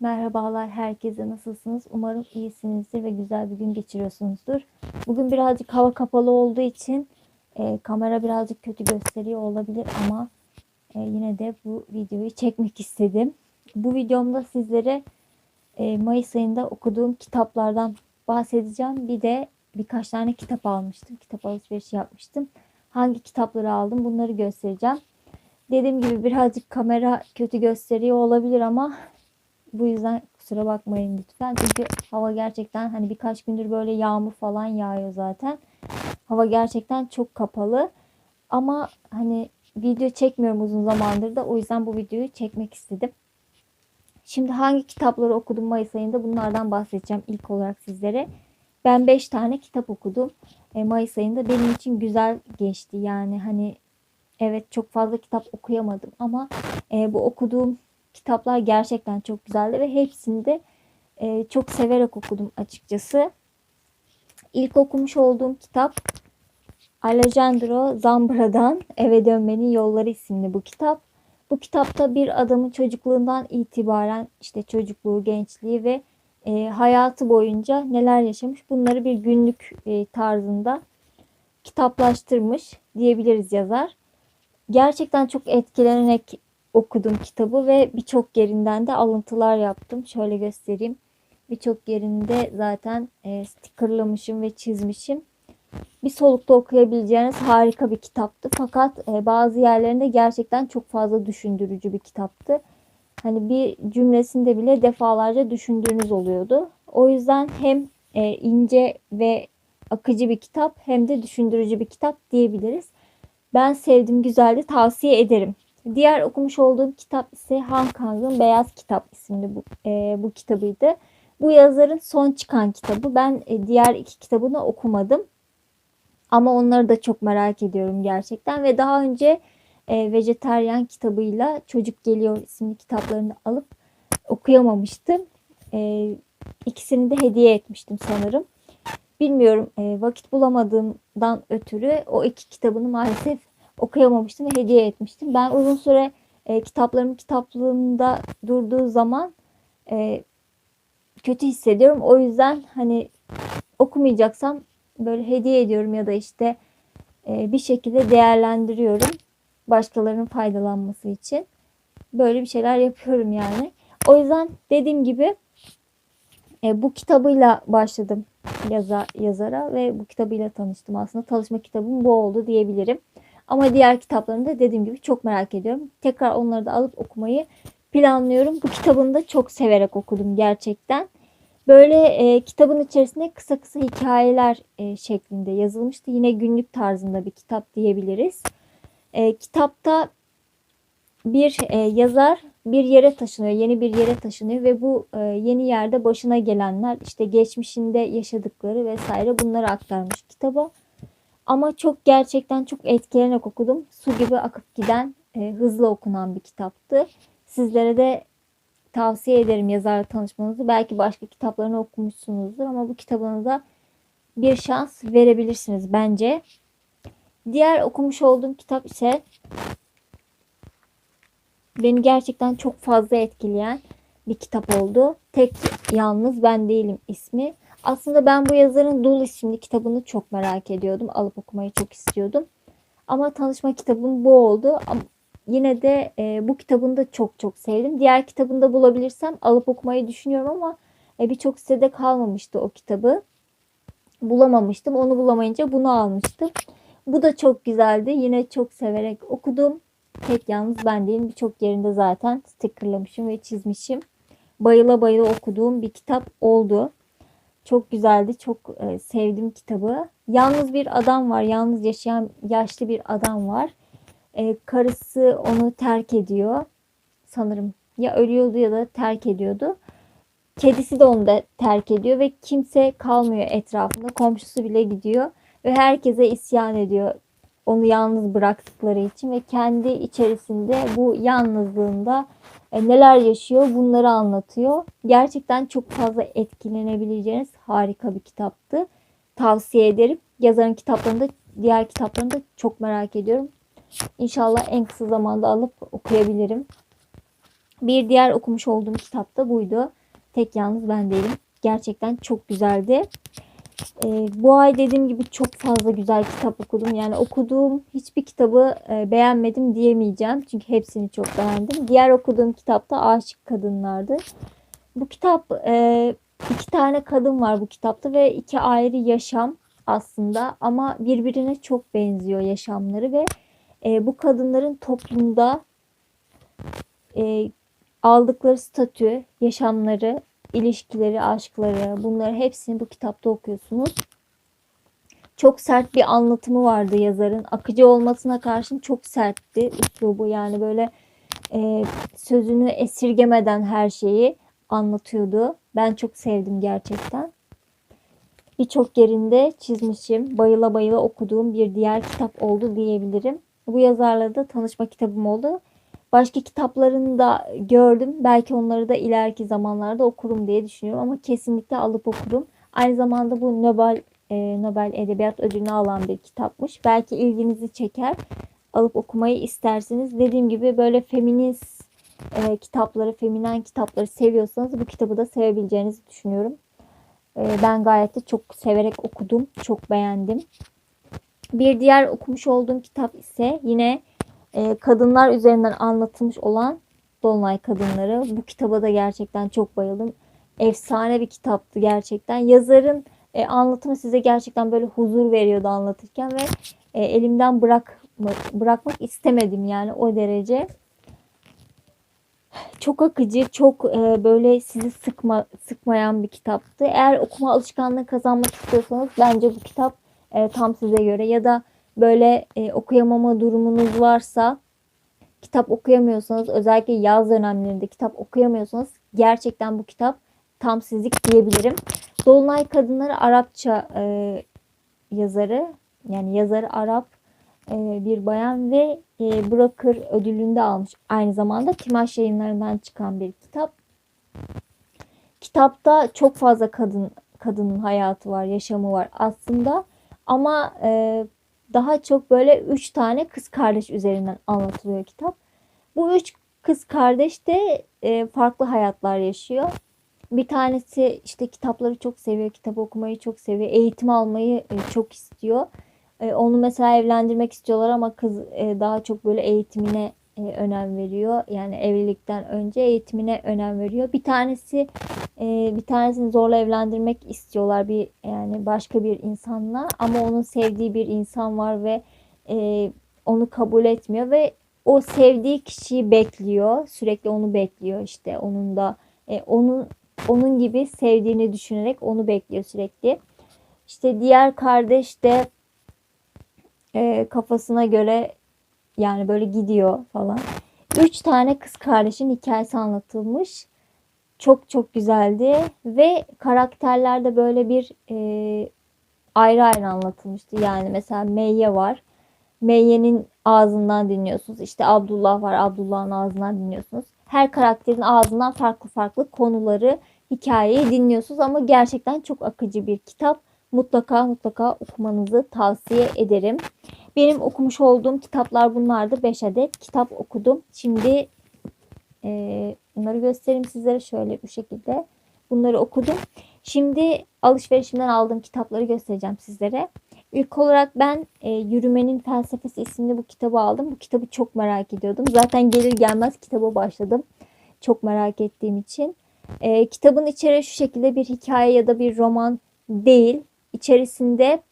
Merhabalar herkese nasılsınız? Umarım iyisinizdir ve güzel bir gün geçiriyorsunuzdur. Bugün birazcık hava kapalı olduğu için e, kamera birazcık kötü gösteriyor olabilir ama e, yine de bu videoyu çekmek istedim. Bu videomda sizlere e, Mayıs ayında okuduğum kitaplardan bahsedeceğim. Bir de birkaç tane kitap almıştım. Kitap alışverişi yapmıştım. Hangi kitapları aldım bunları göstereceğim. Dediğim gibi birazcık kamera kötü gösteriyor olabilir ama bu yüzden kusura bakmayın lütfen. Çünkü hava gerçekten hani birkaç gündür böyle yağmur falan yağıyor zaten. Hava gerçekten çok kapalı. Ama hani video çekmiyorum uzun zamandır da o yüzden bu videoyu çekmek istedim. Şimdi hangi kitapları okudum Mayıs ayında bunlardan bahsedeceğim ilk olarak sizlere. Ben 5 tane kitap okudum. E, Mayıs ayında benim için güzel geçti. Yani hani evet çok fazla kitap okuyamadım ama e, bu okuduğum kitaplar gerçekten çok güzeldi ve hepsini de e, çok severek okudum açıkçası. İlk okumuş olduğum kitap Alejandro Zambra'dan Eve Dönmenin Yolları isimli bu kitap. Bu kitapta bir adamın çocukluğundan itibaren işte çocukluğu, gençliği ve e, hayatı boyunca neler yaşamış bunları bir günlük e, tarzında kitaplaştırmış diyebiliriz yazar. Gerçekten çok etkilenerek okudum kitabı ve birçok yerinden de alıntılar yaptım. Şöyle göstereyim. Birçok yerinde zaten e, stickerlamışım ve çizmişim. Bir solukta okuyabileceğiniz harika bir kitaptı. Fakat e, bazı yerlerinde gerçekten çok fazla düşündürücü bir kitaptı. Hani bir cümlesinde bile defalarca düşündüğünüz oluyordu. O yüzden hem e, ince ve akıcı bir kitap hem de düşündürücü bir kitap diyebiliriz. Ben sevdim, güzeldi, tavsiye ederim. Diğer okumuş olduğum kitap ise Han Kang'ın Beyaz Kitap isimli bu, e, bu kitabıydı. Bu yazarın son çıkan kitabı. Ben e, diğer iki kitabını okumadım. Ama onları da çok merak ediyorum gerçekten. Ve daha önce e, Vejeteryan kitabıyla Çocuk Geliyor isimli kitaplarını alıp okuyamamıştım. E, ikisini de hediye etmiştim sanırım. Bilmiyorum e, vakit bulamadığımdan ötürü o iki kitabını maalesef okuyamamıştım ve hediye etmiştim. Ben uzun süre e, kitaplarım kitaplığımda durduğu zaman e, kötü hissediyorum. O yüzden hani okumayacaksam böyle hediye ediyorum ya da işte e, bir şekilde değerlendiriyorum başkalarının faydalanması için. Böyle bir şeyler yapıyorum yani. O yüzden dediğim gibi e, bu kitabıyla başladım yaza, yazara ve bu kitabıyla tanıştım aslında. Tanışma kitabım bu oldu diyebilirim. Ama diğer kitaplarını da dediğim gibi çok merak ediyorum. Tekrar onları da alıp okumayı planlıyorum. Bu kitabını da çok severek okudum gerçekten. Böyle e, kitabın içerisinde kısa kısa hikayeler e, şeklinde yazılmıştı. Yine günlük tarzında bir kitap diyebiliriz. E, kitapta bir e, yazar bir yere taşınıyor, yeni bir yere taşınıyor ve bu e, yeni yerde başına gelenler, işte geçmişinde yaşadıkları vesaire bunları aktarmış kitaba. Ama çok gerçekten çok etkilenerek okudum. Su gibi akıp giden, e, hızlı okunan bir kitaptı. Sizlere de tavsiye ederim yazarla tanışmanızı. Belki başka kitaplarını okumuşsunuzdur ama bu kitabına da bir şans verebilirsiniz bence. Diğer okumuş olduğum kitap ise beni gerçekten çok fazla etkileyen bir kitap oldu. Tek Yalnız Ben Değilim ismi. Aslında ben bu yazarın Dul isimli kitabını çok merak ediyordum. Alıp okumayı çok istiyordum. Ama tanışma kitabım bu oldu. Ama yine de e, bu kitabını da çok çok sevdim. Diğer kitabını da bulabilirsem alıp okumayı düşünüyorum ama e, birçok sitede kalmamıştı o kitabı. Bulamamıştım. Onu bulamayınca bunu almıştım. Bu da çok güzeldi. Yine çok severek okudum. Tek yalnız ben değilim. Birçok yerinde zaten stickerlamışım ve çizmişim. Bayıla bayıla okuduğum bir kitap oldu. Çok güzeldi. Çok e, sevdim kitabı. Yalnız bir adam var. Yalnız yaşayan yaşlı bir adam var. E, karısı onu terk ediyor. Sanırım ya ölüyordu ya da terk ediyordu. Kedisi de onu da terk ediyor ve kimse kalmıyor etrafında. Komşusu bile gidiyor ve herkese isyan ediyor. Onu yalnız bıraktıkları için ve kendi içerisinde bu yalnızlığında e, neler yaşıyor bunları anlatıyor. Gerçekten çok fazla etkilenebileceğiniz harika bir kitaptı. Tavsiye ederim. Yazarın kitaplarını da diğer kitaplarını da çok merak ediyorum. İnşallah en kısa zamanda alıp okuyabilirim. Bir diğer okumuş olduğum kitap da buydu. Tek yalnız ben değilim. Gerçekten çok güzeldi. Ee, bu ay dediğim gibi çok fazla güzel kitap okudum. Yani okuduğum hiçbir kitabı e, beğenmedim diyemeyeceğim. Çünkü hepsini çok beğendim. Diğer okuduğum kitap da Aşık Kadınlardı. Bu kitap e, iki tane kadın var bu kitapta ve iki ayrı yaşam aslında ama birbirine çok benziyor yaşamları ve e, bu kadınların toplumda e, aldıkları statü, yaşamları, ilişkileri, aşkları bunları hepsini bu kitapta okuyorsunuz. Çok sert bir anlatımı vardı yazarın. Akıcı olmasına karşın çok sertti üslubu. Yani böyle e, sözünü esirgemeden her şeyi anlatıyordu. Ben çok sevdim gerçekten. Birçok yerinde çizmişim. Bayıla bayıla okuduğum bir diğer kitap oldu diyebilirim. Bu yazarla da tanışma kitabım oldu. Başka kitaplarını da gördüm. Belki onları da ileriki zamanlarda okurum diye düşünüyorum ama kesinlikle alıp okurum. Aynı zamanda bu Nobel e, Nobel Edebiyat Ödülünü alan bir kitapmış. Belki ilginizi çeker. Alıp okumayı istersiniz. Dediğim gibi böyle feminist e, kitapları, feminen kitapları seviyorsanız bu kitabı da sevebileceğinizi düşünüyorum. E, ben gayet de çok severek okudum. Çok beğendim. Bir diğer okumuş olduğum kitap ise yine e, kadınlar üzerinden anlatılmış olan Dolunay Kadınları. Bu kitaba da gerçekten çok bayıldım. Efsane bir kitaptı gerçekten. Yazarın e, anlatımı size gerçekten böyle huzur veriyordu anlatırken ve e, elimden bırak bırakmak istemedim yani o derece. Çok akıcı, çok e, böyle sizi sıkma sıkmayan bir kitaptı. Eğer okuma alışkanlığı kazanmak istiyorsanız bence bu kitap e, tam size göre ya da böyle e, okuyamama durumunuz varsa kitap okuyamıyorsanız özellikle yaz dönemlerinde kitap okuyamıyorsanız gerçekten bu kitap tam sizlik diyebilirim. Dolunay Kadınları Arapça e, yazarı yani yazarı Arap e, bir bayan ve e, Bırakır ödülünde almış. Aynı zamanda Timaş yayınlarından çıkan bir kitap. Kitapta çok fazla kadın kadının hayatı var, yaşamı var aslında. Ama e, daha çok böyle üç tane kız kardeş üzerinden anlatılıyor kitap. Bu üç kız kardeş de e, farklı hayatlar yaşıyor. Bir tanesi işte kitapları çok seviyor, kitap okumayı çok seviyor, eğitim almayı e, çok istiyor. E, onu mesela evlendirmek istiyorlar ama kız e, daha çok böyle eğitimine e, önem veriyor. Yani evlilikten önce eğitimine önem veriyor. Bir tanesi e, bir tanesini zorla evlendirmek istiyorlar bir yani başka bir insanla ama onun sevdiği bir insan var ve e, onu kabul etmiyor ve o sevdiği kişiyi bekliyor. Sürekli onu bekliyor işte onun da e, onun onun gibi sevdiğini düşünerek onu bekliyor sürekli. İşte diğer kardeş de e, kafasına göre yani böyle gidiyor falan. Üç tane kız kardeşin hikayesi anlatılmış. Çok çok güzeldi ve karakterlerde böyle bir e, ayrı ayrı anlatılmıştı. Yani mesela Meyye var. Meyye'nin ağzından dinliyorsunuz. İşte Abdullah var. Abdullah'ın ağzından dinliyorsunuz. Her karakterin ağzından farklı farklı konuları, hikayeyi dinliyorsunuz ama gerçekten çok akıcı bir kitap. Mutlaka mutlaka okumanızı tavsiye ederim. Benim okumuş olduğum kitaplar bunlardı. 5 adet kitap okudum. Şimdi e, bunları göstereyim sizlere şöyle bu şekilde. Bunları okudum. Şimdi alışverişimden aldığım kitapları göstereceğim sizlere. İlk olarak ben e, Yürümenin Felsefesi isimli bu kitabı aldım. Bu kitabı çok merak ediyordum. Zaten gelir gelmez kitaba başladım. Çok merak ettiğim için. E, kitabın içeriği şu şekilde bir hikaye ya da bir roman değil. İçerisinde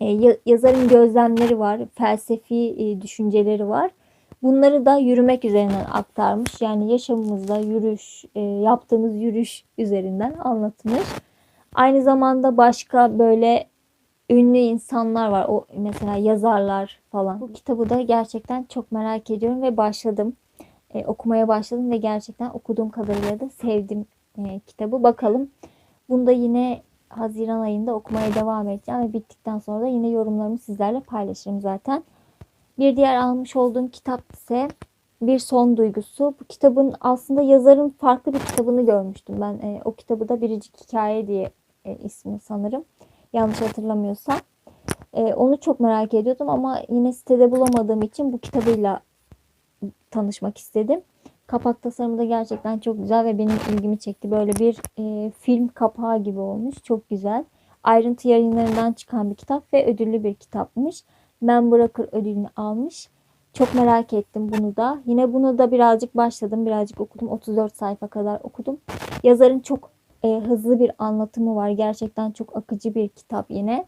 e, yazarın gözlemleri var, felsefi e, düşünceleri var. Bunları da yürümek üzerinden aktarmış. Yani yaşamımızda yürüyüş, e, yaptığımız yürüyüş üzerinden anlatmış. Aynı zamanda başka böyle ünlü insanlar var. O mesela yazarlar falan. Bu kitabı da gerçekten çok merak ediyorum ve başladım. E, okumaya başladım ve gerçekten okuduğum kadarıyla da sevdim e, kitabı. Bakalım. Bunda yine Haziran ayında okumaya devam edeceğim ve bittikten sonra da yine yorumlarımı sizlerle paylaşırım zaten. Bir diğer almış olduğum kitap ise Bir Son Duygusu. Bu kitabın aslında yazarın farklı bir kitabını görmüştüm ben. E, o kitabı da Biricik Hikaye diye e, ismi sanırım. Yanlış hatırlamıyorsam. E, onu çok merak ediyordum ama yine sitede bulamadığım için bu kitabıyla tanışmak istedim. Kapak tasarımı da gerçekten çok güzel ve benim ilgimi çekti. Böyle bir e, film kapağı gibi olmuş. Çok güzel. Ayrıntı yayınlarından çıkan bir kitap ve ödüllü bir kitapmış. Ben Bırakır ödülünü almış. Çok merak ettim bunu da. Yine bunu da birazcık başladım. Birazcık okudum. 34 sayfa kadar okudum. Yazarın çok e, hızlı bir anlatımı var. Gerçekten çok akıcı bir kitap yine.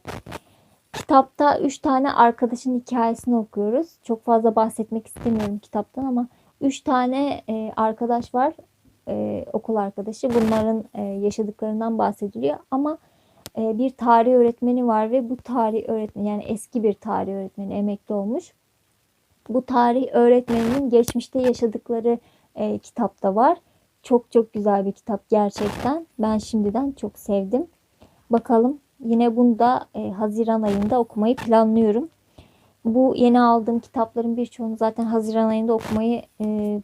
Kitapta 3 tane arkadaşın hikayesini okuyoruz. Çok fazla bahsetmek istemiyorum kitaptan ama 3 tane e, arkadaş var. E, okul arkadaşı. Bunların e, yaşadıklarından bahsediliyor ama e, bir tarih öğretmeni var ve bu tarih öğretmeni yani eski bir tarih öğretmeni emekli olmuş. Bu tarih öğretmeninin geçmişte yaşadıkları e, kitapta var. Çok çok güzel bir kitap gerçekten. Ben şimdiden çok sevdim. Bakalım yine bunu da e, Haziran ayında okumayı planlıyorum. Bu yeni aldığım kitapların birçoğunu zaten Haziran ayında okumayı e,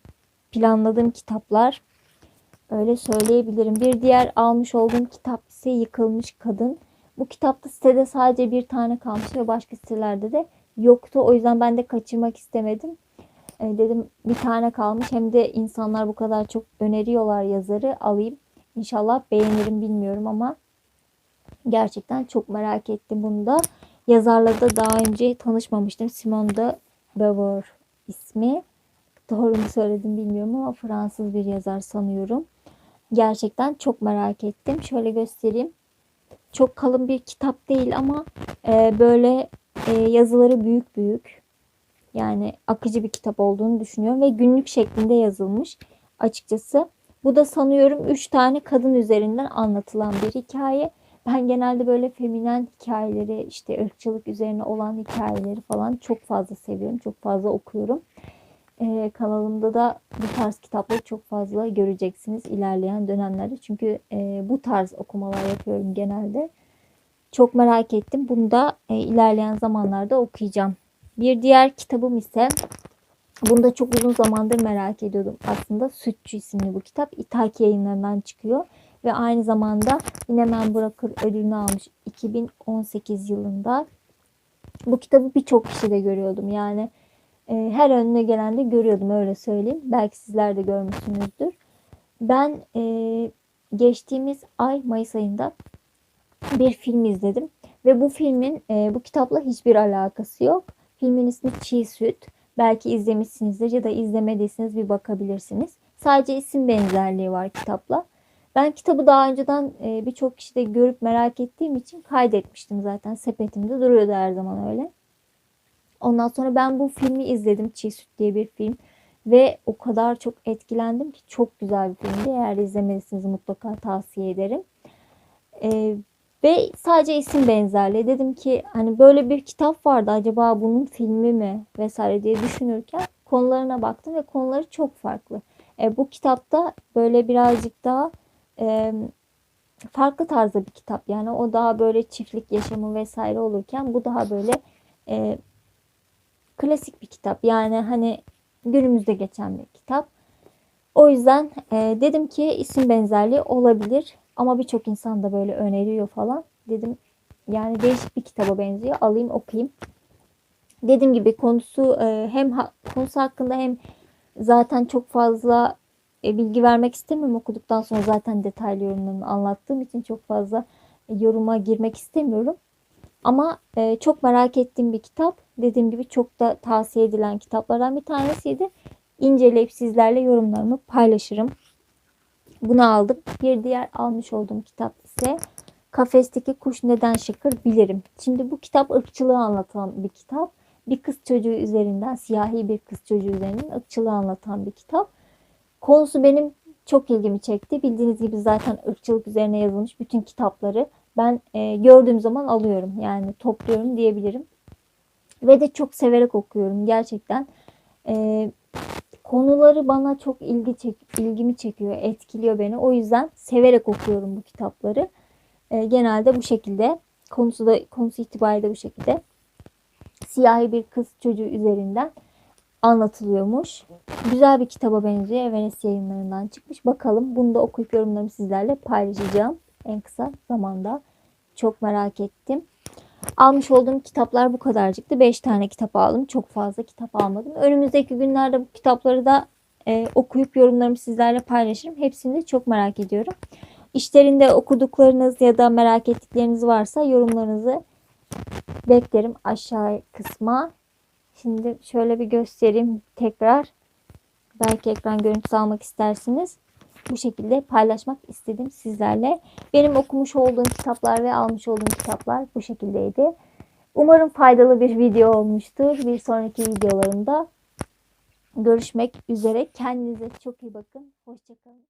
planladığım kitaplar. Öyle söyleyebilirim. Bir diğer almış olduğum kitap ise Yıkılmış Kadın. Bu kitapta sitede sadece bir tane kalmış ve başka sitelerde de yoktu. O yüzden ben de kaçırmak istemedim. E, dedim bir tane kalmış hem de insanlar bu kadar çok öneriyorlar yazarı alayım. İnşallah beğenirim bilmiyorum ama gerçekten çok merak ettim bunu da. Yazarla da daha önce tanışmamıştım. Simone de Beauvoir ismi. Doğru mu söyledim bilmiyorum ama Fransız bir yazar sanıyorum. Gerçekten çok merak ettim. Şöyle göstereyim. Çok kalın bir kitap değil ama e, böyle e, yazıları büyük büyük. Yani akıcı bir kitap olduğunu düşünüyorum ve günlük şeklinde yazılmış açıkçası. Bu da sanıyorum 3 tane kadın üzerinden anlatılan bir hikaye. Ben genelde böyle feminen hikayeleri, işte ırkçılık üzerine olan hikayeleri falan çok fazla seviyorum. Çok fazla okuyorum. Ee, kanalımda da bu tarz kitapları çok fazla göreceksiniz ilerleyen dönemlerde. Çünkü e, bu tarz okumalar yapıyorum genelde. Çok merak ettim. Bunu da e, ilerleyen zamanlarda okuyacağım. Bir diğer kitabım ise bunu da çok uzun zamandır merak ediyordum. Aslında Sütçü isimli bu kitap. İthaki yayınlarından çıkıyor. Ve aynı zamanda yine Men Bırakır ödülünü almış 2018 yılında. Bu kitabı birçok kişi de görüyordum. Yani e, her önüne gelende görüyordum öyle söyleyeyim. Belki sizler de görmüşsünüzdür. Ben e, geçtiğimiz ay Mayıs ayında bir film izledim. Ve bu filmin e, bu kitapla hiçbir alakası yok. Filmin ismi Çiğ Süt. Belki izlemişsinizdir ya da izlemediyseniz bir bakabilirsiniz. Sadece isim benzerliği var kitapla. Ben kitabı daha önceden e, birçok kişide görüp merak ettiğim için kaydetmiştim zaten. Sepetimde duruyordu her zaman öyle. Ondan sonra ben bu filmi izledim. Çiğ Süt diye bir film. Ve o kadar çok etkilendim ki çok güzel bir filmdi. Eğer izlemediyseniz mutlaka tavsiye ederim. Ee, ve sadece isim benzerliği. Dedim ki hani böyle bir kitap vardı acaba bunun filmi mi vesaire diye düşünürken konularına baktım ve konuları çok farklı. E, bu kitapta böyle birazcık daha e, farklı tarzda bir kitap. Yani o daha böyle çiftlik yaşamı vesaire olurken bu daha böyle e, klasik bir kitap. Yani hani günümüzde geçen bir kitap. O yüzden e, dedim ki isim benzerliği olabilir. Ama birçok insan da böyle öneriyor falan. Dedim yani değişik bir kitaba benziyor. Alayım okuyayım. Dediğim gibi konusu e, hem ha, konusu hakkında hem zaten çok fazla e, bilgi vermek istemiyorum. Okuduktan sonra zaten detaylı yorumlarını anlattığım için çok fazla e, yoruma girmek istemiyorum. Ama e, çok merak ettiğim bir kitap. Dediğim gibi çok da tavsiye edilen kitaplardan bir tanesiydi. İnceleyip sizlerle yorumlarımı paylaşırım. Bunu aldım. Bir diğer almış olduğum kitap ise Kafesteki Kuş Neden Şıkır Bilirim. Şimdi bu kitap ırkçılığı anlatan bir kitap. Bir kız çocuğu üzerinden, siyahi bir kız çocuğu üzerinden ırkçılığı anlatan bir kitap. Konusu benim çok ilgimi çekti. Bildiğiniz gibi zaten ırkçılık üzerine yazılmış bütün kitapları ben e, gördüğüm zaman alıyorum. Yani topluyorum diyebilirim. Ve de çok severek okuyorum gerçekten. E, konuları bana çok ilgi çek, ilgimi çekiyor, etkiliyor beni. O yüzden severek okuyorum bu kitapları. E, genelde bu şekilde. Konusu da konusu itibariyle bu şekilde. Siyahi bir kız çocuğu üzerinden anlatılıyormuş. Güzel bir kitaba benziyor. Everest yayınlarından çıkmış. Bakalım bunu da okuyup yorumlarımı sizlerle paylaşacağım en kısa zamanda. Çok merak ettim. Almış olduğum kitaplar bu kadarcıktı. 5 tane kitap aldım. Çok fazla kitap almadım. Önümüzdeki günlerde bu kitapları da e, okuyup yorumlarımı sizlerle paylaşırım. Hepsini de çok merak ediyorum. İşlerinde okuduklarınız ya da merak ettikleriniz varsa yorumlarınızı beklerim aşağı kısma. Şimdi şöyle bir göstereyim tekrar. Belki ekran görüntüsü almak istersiniz. Bu şekilde paylaşmak istedim sizlerle. Benim okumuş olduğum kitaplar ve almış olduğum kitaplar bu şekildeydi. Umarım faydalı bir video olmuştur. Bir sonraki videolarımda görüşmek üzere. Kendinize çok iyi bakın. Hoşçakalın.